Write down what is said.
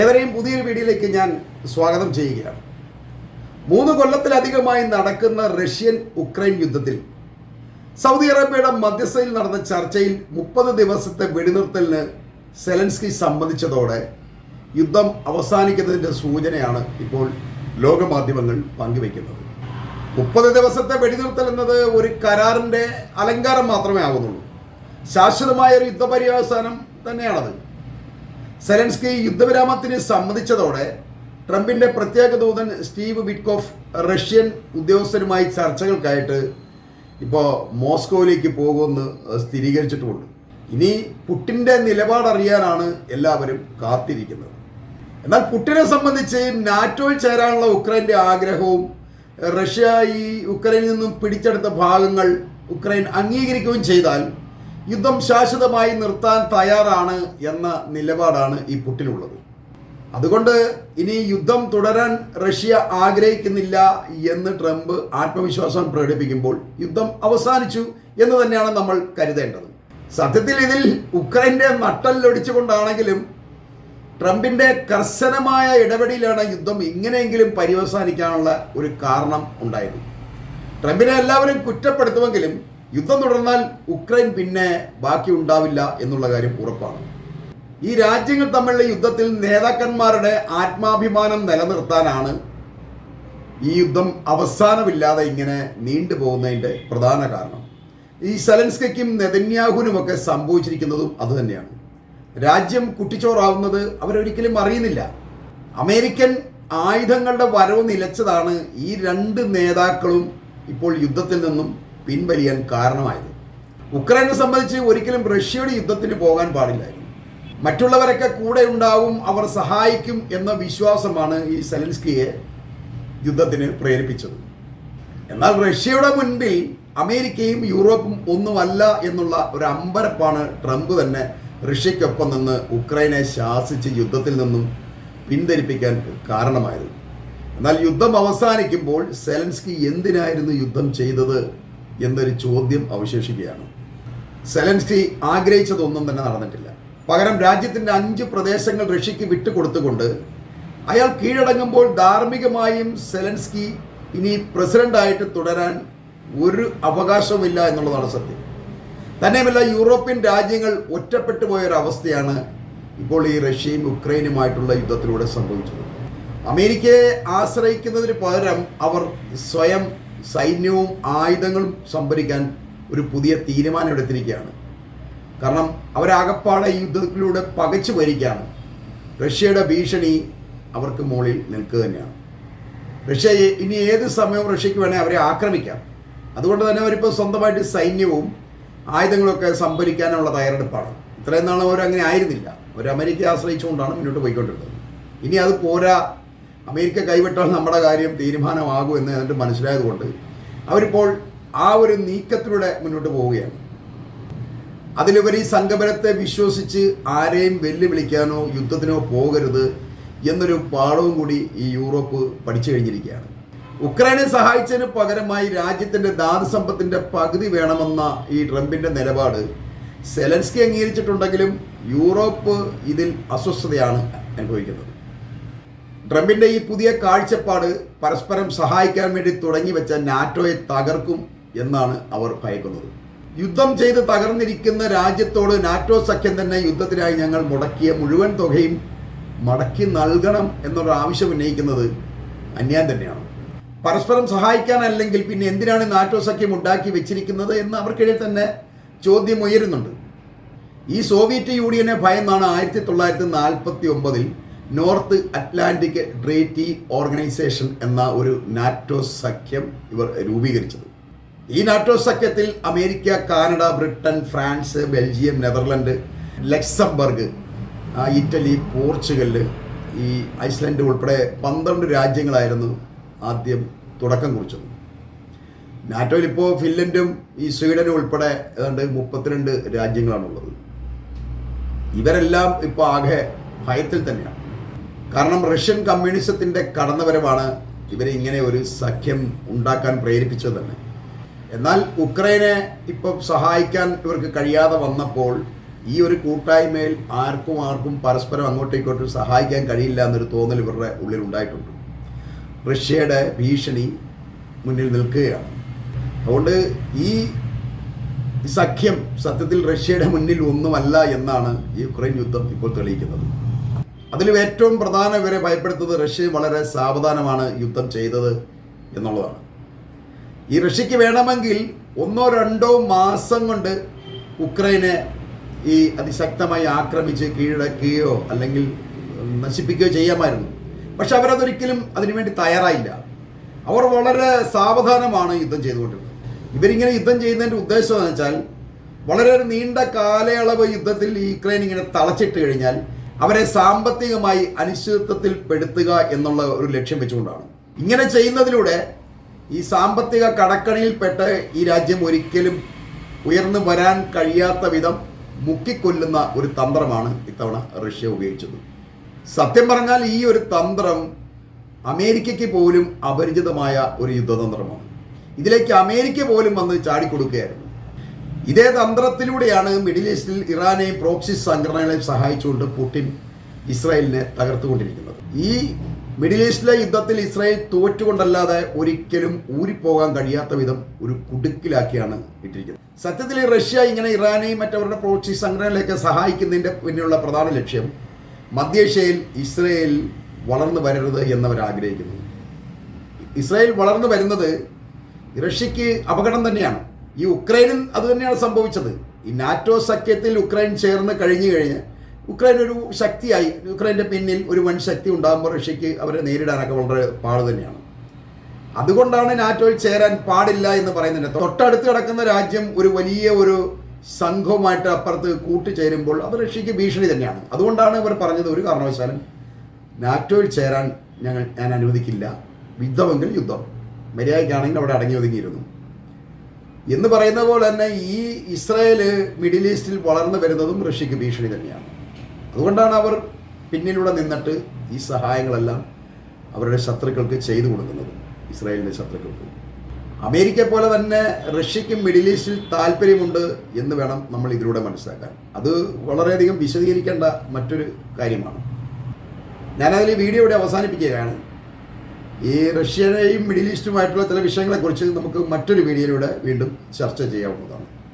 ഏവരെയും പുതിയൊരു വീഡിയോയിലേക്ക് ഞാൻ സ്വാഗതം ചെയ്യുകയാണ്. മൂന്ന് കൊല്ലത്തിലധികമായി നടക്കുന്ന റഷ്യൻ ഉക്രൈൻ യുദ്ധത്തിൽ സൗദി അറേബ്യയുടെ മധ്യസ്ഥയിൽ നടന്ന ചർച്ചയിൽ മുപ്പത് ദിവസത്തെ വെടിനിർത്തലിന് സെലൻസ്കി സമ്മതിച്ചതോടെ യുദ്ധം അവസാനിക്കുന്നതിന്റെ സൂചനയാണ് ഇപ്പോൾ ലോകമാധ്യമങ്ങൾ പങ്കുവയ്ക്കുന്നത്. മുപ്പത് ദിവസത്തെ വെടിനിർത്തൽ എന്നത് ഒരു കരാറിന്റെ അലങ്കാരം മാത്രമേ ആകുന്നുള്ളൂ. ശാശ്വതമായ ഒരു യുദ്ധപര്യവസാനം തന്നെയാണത്. സെലൻസ്കി യുദ്ധവിരാമത്തിന് സമ്മതിച്ചതോടെ ട്രംപിന്റെ പ്രത്യേക ദൂതൻ സ്റ്റീവ് വിറ്റ്കോഫ് റഷ്യൻ ഉദ്യോഗസ്ഥരുമായി ചർച്ചകൾക്കായിട്ട് ഇപ്പോൾ മോസ്കോയിലേക്ക് പോകുമെന്ന് സ്ഥിരീകരിച്ചിട്ടുമുണ്ട്. ഇനി പുട്ടിന്റെ നിലപാടറിയാനാണ് എല്ലാവരും കാത്തിരിക്കുന്നത്. എന്നാൽ പുട്ടിനെ സംബന്ധിച്ച് നാറ്റോയിൽ ചേരാനുള്ള ഉക്രൈന്റെ ആഗ്രഹവും റഷ്യ ഈ ഉക്രൈനിൽ നിന്നും പിടിച്ചെടുത്ത ഭാഗങ്ങൾ ഉക്രൈൻ അംഗീകരിക്കുകയും ചെയ്താൽ യുദ്ധം ശാശ്വതമായി നിർത്താൻ തയ്യാറാണ് എന്ന നിലപാടാണ് ഈ പുട്ടിനുള്ളത്. അതുകൊണ്ട് ഇനി യുദ്ധം തുടരാൻ റഷ്യ ആഗ്രഹിക്കുന്നില്ല എന്ന് ട്രംപ് ആത്മവിശ്വാസം പ്രകടിപ്പിക്കുമ്പോൾ യുദ്ധം അവസാനിച്ചു എന്ന് തന്നെയാണ് നമ്മൾ കരുതേണ്ടത്. സത്യത്തിൽ ഇതിൽ ഉക്രൈന്റെ നട്ടല്ലൊടിച്ചുകൊണ്ടാണെങ്കിലും ട്രംപിന്റെ കർശനമായ ഇടപെടലിലാണ് യുദ്ധം ഇങ്ങനെയെങ്കിലും പര്യവസാനിക്കാനുള്ള ഒരു കാരണം ഉണ്ടായത്. ട്രംപിനെ എല്ലാവരും കുറ്റപ്പെടുത്തുമെങ്കിലും യുദ്ധം തുടർന്നാൽ ഉക്രൈൻ പിന്നെ ബാക്കി ഉണ്ടാവില്ല എന്നുള്ള കാര്യം ഉറപ്പാണ്. ഈ രാജ്യങ്ങൾ തമ്മിലുള്ള യുദ്ധത്തിൽ നേതാക്കന്മാരുടെ ആത്മാഭിമാനം നിലനിർത്താനാണ് ഈ യുദ്ധം അവസാനമില്ലാതെ ഇങ്ങനെ നീണ്ടുപോകുന്നതിന്റെ പ്രധാന കാരണം. ഈ സലൻസ്കയ്ക്കും നെതന്യാഹുനുമൊക്കെ സംഭവിച്ചിരിക്കുന്നതും അതുതന്നെയാണ് രാജ്യം കുട്ടിച്ചോറാവുന്നത് അവരൊരിക്കലും അറിയുന്നില്ല. അമേരിക്കൻ ആയുധങ്ങളുടെ വരവ് നിലച്ചതാണ് ഈ രണ്ട് നേതാക്കളും ഇപ്പോൾ യുദ്ധത്തിൽ നിന്നും പിൻവലിയാൻ കാരണമായത്. ഉക്രൈനെ സംബന്ധിച്ച് ഒരിക്കലും റഷ്യയുടെ യുദ്ധത്തിന് പോകാൻ പാടില്ലായിരുന്നു. മറ്റുള്ളവരൊക്കെ കൂടെ ഉണ്ടാവും അവർ സഹായിക്കും എന്ന വിശ്വാസമാണ് ഈ സെലൻസ്കിയെ യുദ്ധത്തിന് പ്രേരിപ്പിച്ചത്. എന്നാൽ റഷ്യയുടെ മുൻപിൽ അമേരിക്കയും യൂറോപ്പും ഒന്നുമല്ല എന്നുള്ള ഒരു അമ്പരപ്പാണ് ട്രംപ് തന്നെ റഷ്യക്കൊപ്പം നിന്ന് ഉക്രൈനെ ശാസിച്ച് യുദ്ധത്തിൽ നിന്നും പിന്തിരിപ്പിക്കാൻ കാരണമായത്. എന്നാൽ യുദ്ധം അവസാനിക്കുമ്പോൾ സെലൻസ്കി എന്തിനായിരുന്നു യുദ്ധം ചെയ്തത്? എന്നൊരു ചോദ്യം അവശേഷിക്കുകയാണ്. സെലൻസ്കി ആഗ്രഹിച്ചതൊന്നും തന്നെ നടന്നിട്ടില്ല. പകരം രാജ്യത്തിന്റെ അഞ്ച് പ്രദേശങ്ങൾ റഷ്യക്ക് വിട്ടുകൊടുത്തുകൊണ്ട് അയാൾ കീഴടങ്ങുമ്പോൾ ധാർമ്മികമായും സെലൻസ്കി ഇനി പ്രസിഡന്റായിട്ട് തുടരാൻ ഒരു അവകാശവുമില്ല എന്നുള്ളതാണ് സത്യം. തന്നെയുമല്ല യൂറോപ്യൻ രാജ്യങ്ങൾ ഒറ്റപ്പെട്ടു പോയൊരവസ്ഥയാണ് ഇപ്പോൾ ഈ റഷ്യയും ഉക്രൈനുമായിട്ടുള്ള യുദ്ധത്തിലൂടെ സംഭവിച്ചത്. അമേരിക്കയെ ആശ്രയിക്കുന്നതിന് പകരം അവർ സ്വയം സൈന്യവും ആയുധങ്ങളും സംഭരിക്കാൻ ഒരു പുതിയ തീരുമാനം എടുത്തിരിക്കുകയാണ്. കാരണം അവരാകപ്പാടെ യുദ്ധത്തിലൂടെ പകച്ചു വരികയാണ്. റഷ്യയുടെ ഭീഷണി അവർക്ക് മുകളിൽ നിൽക്കുക തന്നെയാണ്. റഷ്യ ഇനി ഏത് സമയവും റഷ്യക്ക് വേണേൽ അവരെ ആക്രമിക്കാം. അതുകൊണ്ട് തന്നെ അവരിപ്പോൾ സ്വന്തമായിട്ട് സൈന്യവും ആയുധങ്ങളൊക്കെ സംഭരിക്കാനുള്ള തയ്യാറെടുപ്പാണ്. ഇത്രയും നാളും അവരങ്ങനെ ആയിരുന്നില്ല. അവർ അമേരിക്കയെ ആശ്രയിച്ചുകൊണ്ടാണ് മുന്നോട്ട് പോയിക്കൊണ്ടിരുന്നത്. ഇനി അത് പോരാ അമേരിക്ക കൈവിട്ടാൽ നമ്മുടെ കാര്യം തീരുമാനമാകും എന്ന് എന്നിട്ട് മനസ്സിലായതുകൊണ്ട് അവരിപ്പോൾ ആ ഒരു നീക്കത്തിലൂടെ മുന്നോട്ട് പോവുകയാണ്. അതിലുപരി സംഘബലത്തെ വിശ്വസിച്ച് ആരെയും വെല്ലുവിളിക്കാനോ യുദ്ധത്തിനോ പോകരുത് എന്നൊരു പാഠവും കൂടി ഈ യൂറോപ്പ് പഠിച്ചു കഴിഞ്ഞിരിക്കുകയാണ്. ഉക്രൈനെ സഹായിച്ചതിന് പകരമായി രാജ്യത്തിന്റെ ദാതസമ്പത്തിന്റെ പകുതി വേണമെന്ന ഈ ട്രംപിന്റെ നിലപാട് സെലൻസ്കി അംഗീകരിച്ചിട്ടുണ്ടെങ്കിലും യൂറോപ്പ് ഇതിൽ അസ്വസ്ഥതയാണ് അനുഭവിക്കുന്നത്. ട്രംപിന്റെ ഈ പുതിയ കാഴ്ചപ്പാട് പരസ്പരം സഹായിക്കാൻ വേണ്ടി തുടങ്ങി വെച്ച നാറ്റോയെ തകർക്കും എന്നാണ് അവർ ഭയക്കുന്നത്. യുദ്ധം ചെയ്ത് തകർന്നിരിക്കുന്ന രാജ്യത്തോട് നാറ്റോ സഖ്യം തന്നെ യുദ്ധത്തിനായി ഞങ്ങൾ മുടക്കിയ മുഴുവൻ തുകയും മടക്കി നൽകണം എന്നൊരു ആവശ്യം ഉന്നയിക്കുന്നത് അന്യായം തന്നെയാണ്. പരസ്പരം സഹായിക്കാനല്ലെങ്കിൽ പിന്നെ എന്തിനാണ് നാറ്റോ സഖ്യം ഉണ്ടാക്കി വെച്ചിരിക്കുന്നത് എന്ന് അവർക്കിടയിൽ തന്നെ ചോദ്യം ഉയരുന്നുണ്ട്. ഈ സോവിയറ്റ് യൂണിയനെ ഭയന്നാണ് ആയിരത്തി തൊള്ളായിരത്തി നാൽപ്പത്തി ഒമ്പതിൽ നോർത്ത് അറ്റ്ലാന്റിക് ട്രീറ്റി ഓർഗനൈസേഷൻ എന്ന ഒരു നാറ്റോ സഖ്യം ഇവർ രൂപീകരിച്ചത്. ഈ NATO സഖ്യത്തിൽ America Canada Britain France Belgium Netherland Luxembourg Italy Portugal ഈ ഐസ്ലൻഡ് ഉൾപ്പെടെ പന്ത്രണ്ട് രാജ്യങ്ങളായിരുന്നു ആദ്യം തുടക്കം കുറിച്ചത്. നാറ്റോയിൽ ഇപ്പോൾ ഫിൻലൻഡും ഈ സ്വീഡനും ഉൾപ്പെടെ ഏതാണ്ട് മുപ്പത്തിരണ്ട് രാജ്യങ്ങളാണുള്ളത്. ഇവരെല്ലാം ഇപ്പോൾ ആകെ ഭയത്തിൽ തന്നെയാണ്. കാരണം റഷ്യൻ കമ്മ്യൂണിസത്തിന്റെ കടന്നുവരവാണ് ഇവരെ ഇങ്ങനെ ഒരു സഖ്യം ഉണ്ടാക്കാൻ പ്രേരിപ്പിച്ചത് തന്നെ. എന്നാൽ ഉക്രൈനെ ഇപ്പം സഹായിക്കാൻ ഇവർക്ക് കഴിയാതെ വന്നപ്പോൾ ഈ ഒരു കൂട്ടായ്മയിൽ ആർക്കും ആർക്കും പരസ്പരം അങ്ങോട്ടും ഇങ്ങോട്ടും സഹായിക്കാൻ കഴിയില്ല എന്നൊരു തോന്നൽ ഇവരുടെ ഉള്ളിൽ ഉണ്ടായിട്ടുണ്ട്. റഷ്യയുടെ ഭീഷണി മുന്നിൽ നിൽക്കുകയാണ്. അതുകൊണ്ട് ഈ സഖ്യം സത്യത്തിൽ റഷ്യയുടെ മുന്നിൽ ഒന്നുമല്ല എന്നാണ് ഈ യുക്രൈൻ യുദ്ധം ഇപ്പോൾ തെളിയിക്കുന്നത്. അതിൽ ഏറ്റവും പ്രധാന ഇവരെ ഭയപ്പെടുത്തുന്നത് റഷ്യ വളരെ സാവധാനമാണ് യുദ്ധം ചെയ്തത് എന്നുള്ളതാണ്. ഈ റഷ്യക്ക് വേണമെങ്കിൽ ഒന്നോ രണ്ടോ മാസം കൊണ്ട് ഉക്രൈനെ ഈ അതിശക്തമായി ആക്രമിച്ച് കീഴടക്കുകയോ അല്ലെങ്കിൽ നശിപ്പിക്കുകയോ ചെയ്യാമായിരുന്നു. പക്ഷെ അവരതൊരിക്കലും അതിനുവേണ്ടി തയ്യാറായില്ല. അവർ വളരെ സാവധാനമാണ് യുദ്ധം ചെയ്തുകൊണ്ടിരുന്നത്. ഇവരിങ്ങനെ യുദ്ധം ചെയ്യുന്നതിന്റെ ഉദ്ദേശം എന്ന് വെച്ചാൽ വളരെ നീണ്ട കാലയളവ് യുദ്ധത്തിൽ ഈ യുക്രൈൻ ഇങ്ങനെ തളച്ചിട്ട് കഴിഞ്ഞാൽ അവരെ സാമ്പത്തികമായി അനിശ്ചിതത്വത്തിൽ പെടുത്തുക എന്നുള്ള ഒരു ലക്ഷ്യം വെച്ചുകൊണ്ടാണ്. ഇങ്ങനെ ചെയ്യുന്നതിലൂടെ ഈ സാമ്പത്തിക കടക്കണിയിൽപ്പെട്ട് ഈ രാജ്യം ഒരിക്കലും ഉയർന്നു വരാൻ കഴിയാത്ത വിധം മുക്കിക്കൊല്ലുന്ന ഒരു തന്ത്രമാണ് ഇത്തവണ റഷ്യ ഉപയോഗിച്ചത്. സത്യം പറഞ്ഞാൽ ഈ ഒരു തന്ത്രം അമേരിക്കയ്ക്ക് പോലും അപരിചിതമായ ഒരു യുദ്ധതന്ത്രമാണ്. ഇതിലേക്ക് അമേരിക്ക പോലും വന്ന് ചാടിക്കൊടുക്കുകയായിരുന്നു. ഇതേ തന്ത്രത്തിലൂടെയാണ് മിഡിൽ ഈസ്റ്റിൽ ഇറാനെയും പ്രോക്സി സംഘടനകളെയും സഹായിച്ചുകൊണ്ട് പുടിൻ ഇസ്രായേലിനെ തകർത്തുകൊണ്ടിരിക്കുന്നത്. ഈ മിഡിൽ ഈസ്റ്റിലെ യുദ്ധത്തിൽ ഇസ്രായേൽ തോറ്റുകൊണ്ടല്ലാതെ ഒരിക്കലും ഊരിപ്പോകാൻ കഴിയാത്ത വിധം ഒരു കുടുക്കിലാക്കിയാണ് ഇട്ടിരിക്കുന്നത്. സത്യത്തിൽ റഷ്യ ഇങ്ങനെ ഇറാനെയും മറ്റവരുടെ പ്രോക്സി സംഘടനകളെയൊക്കെ സഹായിക്കുന്നതിന്റെ പിന്നിലുള്ള പ്രധാന ലക്ഷ്യം മധ്യേഷ്യയിൽ ഇസ്രയേൽ വളർന്നു വരരുത് എന്നവർ ആഗ്രഹിക്കുന്നു ഇസ്രായേൽ വളർന്നു വരുന്നത് റഷ്യക്ക് അപകടം തന്നെയാണ്. ഈ ഉക്രൈനിൽ അത് തന്നെയാണ് സംഭവിച്ചത്. ഈ നാറ്റോ സഖ്യത്തിൽ ഉക്രൈൻ ചേർന്ന് കഴിഞ്ഞു കഴിഞ്ഞ് ഉക്രൈൻ ഒരു ശക്തിയായി. ഉക്രൈന്റെ പിന്നിൽ ഒരു വൻ ശക്തി ഉണ്ടാകുമ്പോൾ റഷ്യക്ക് അവരെ നേരിടാനൊക്കെ വളരെ പാട് തന്നെയാണ്. അതുകൊണ്ടാണ് നാറ്റോയിൽ ചേരാൻ പാടില്ല എന്ന് പറയുന്നത്. തൊട്ടടുത്ത് കിടക്കുന്ന രാജ്യം ഒരു വലിയ ഒരു സംഘവുമായിട്ട് അപ്പുറത്ത് കൂട്ടുചേരുമ്പോൾ അത് റഷ്യക്ക് ഭീഷണി തന്നെയാണ്. അതുകൊണ്ടാണ് ഇവർ പറഞ്ഞത് ഒരു കാരണവശാലും നാറ്റോയിൽ ചേരാൻ ഞങ്ങൾ ഞാൻ അനുവദിക്കില്ല. യുദ്ധമെങ്കിൽ യുദ്ധം. മര്യാദയ്ക്കാണെങ്കിൽ അവിടെ അടങ്ങി ഒതുങ്ങിയിരുന്നു. എന്ന് പറയുന്ന പോലെ തന്നെ ഈ ഇസ്രായേൽ മിഡിൽ ഈസ്റ്റിൽ വളർന്നു വരുന്നതും റഷ്യക്ക് ഭീഷണി തന്നെയാണ്. അതുകൊണ്ടാണ് അവർ പിന്നിലൂടെ നിന്നിട്ട് ഈ സഹായങ്ങളെല്ലാം അവരുടെ ശത്രുക്കൾക്ക് ചെയ്തു കൊടുക്കുന്നത് ഇസ്രായേലിന്റെ ശത്രുക്കൾക്ക്. അമേരിക്ക പോലെ തന്നെ റഷ്യക്കും മിഡിൽ ഈസ്റ്റിൽ താല്പര്യമുണ്ട് എന്ന് വേണം നമ്മൾ ഇതിലൂടെ മനസ്സിലാക്കാൻ. അത് വളരെയധികം വിശദീകരിക്കേണ്ട മറ്റൊരു കാര്യമാണ്. ഞാനതിൽ വീഡിയോ ഇവിടെ അവസാനിപ്പിക്കുകയാണ്. ഈ റഷ്യനെയും മിഡിൽ ഈസ്റ്റുമായിട്ടുള്ള ചില വിഷയങ്ങളെക്കുറിച്ച് നമുക്ക് മറ്റൊരു വീഡിയോയിലൂടെ വീണ്ടും ചർച്ച ചെയ്യാവുന്നതാണ്.